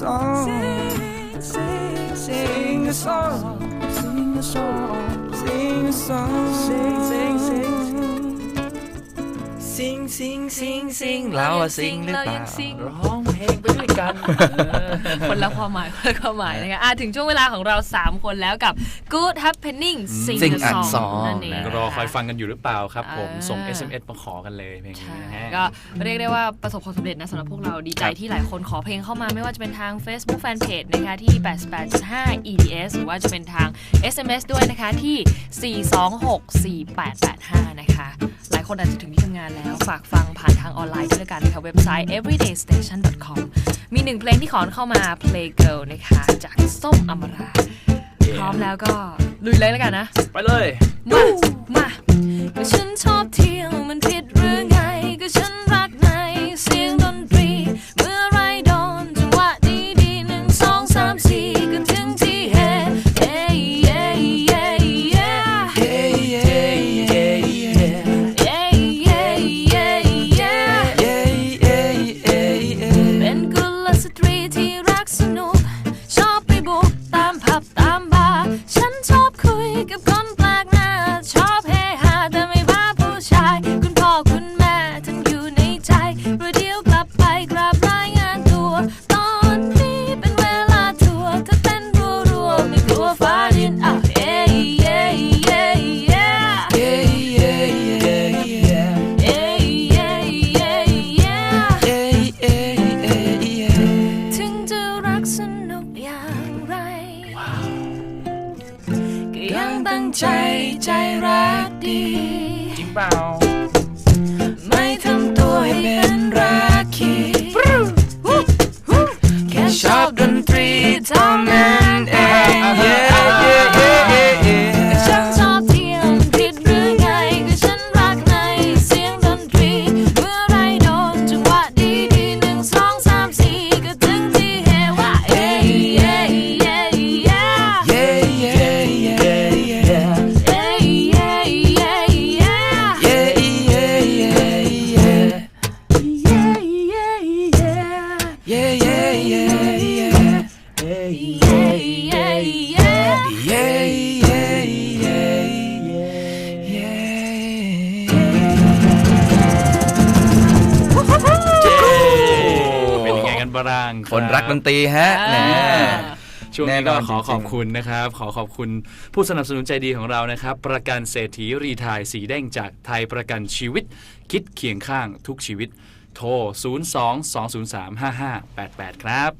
song. Sing, sing, sing a song. Sing a song. Sing a song. ซิงซิงซิงเราอะซิงหรือเปเราล่ายังซิงร้องเพลงไปด้วยกันคนละความหมายคนละความหมายนะคะอะถึงช่วงเวลาของเรา 3 คนแล้วกับ Good Happening Sing Sing the a Song Song นั่นเองนะรอคอยฟังกันอยู่หรือเปล่าครับ ผมอ่าส่ง SMS มาขอกันเลยเพลงนี้ใช่นะฮะ ก็เรียกได้ว่าประสบความสำเร็จนะสำหรับพวกเราดีใจครับ ที่หลายคนขอเพลงเข้ามาไม่ว่าจะเป็นทาง Facebook Fanpage นะคะที่ 88.5 EDS หรือว่าจะเป็นทาง SMS ด้วยนะคะที่ 4264885 นะคะ หลาย คนอาจจะถึงที่ทำงานแล้ว ฝากฟังผ่านทางออนไลน์ด้วยละกันนะคะเว็บไซต์ everydaystation.com มีหนึ่งเพลงที่ขอเข้ามา Play Girl นะคะ จากส้มอมรา พร้อมแล้วก็ลุยเลยแล้วกันนะ ไปเลย มา มา ตรีที่รั ตั้งใจใจรักดี จริงเปล่า เย้เย้เย้เย้เย้เย้เย้เย้เย้เย้เป็นยังไงกันบ้างคนรักดนตรีฮะแหม ช่วงแน่นี้นก็อนขอจริงๆขอบคุณนะครับ ขอขอบคุณผู้สนับสนุนใจดีของเรานะครับ ประกันเศรษฐีรีไทายสีแดงจากไทยประกันชีวิต คิดเคียงข้างทุกชีวิต โทร 02 203 5588 ครับ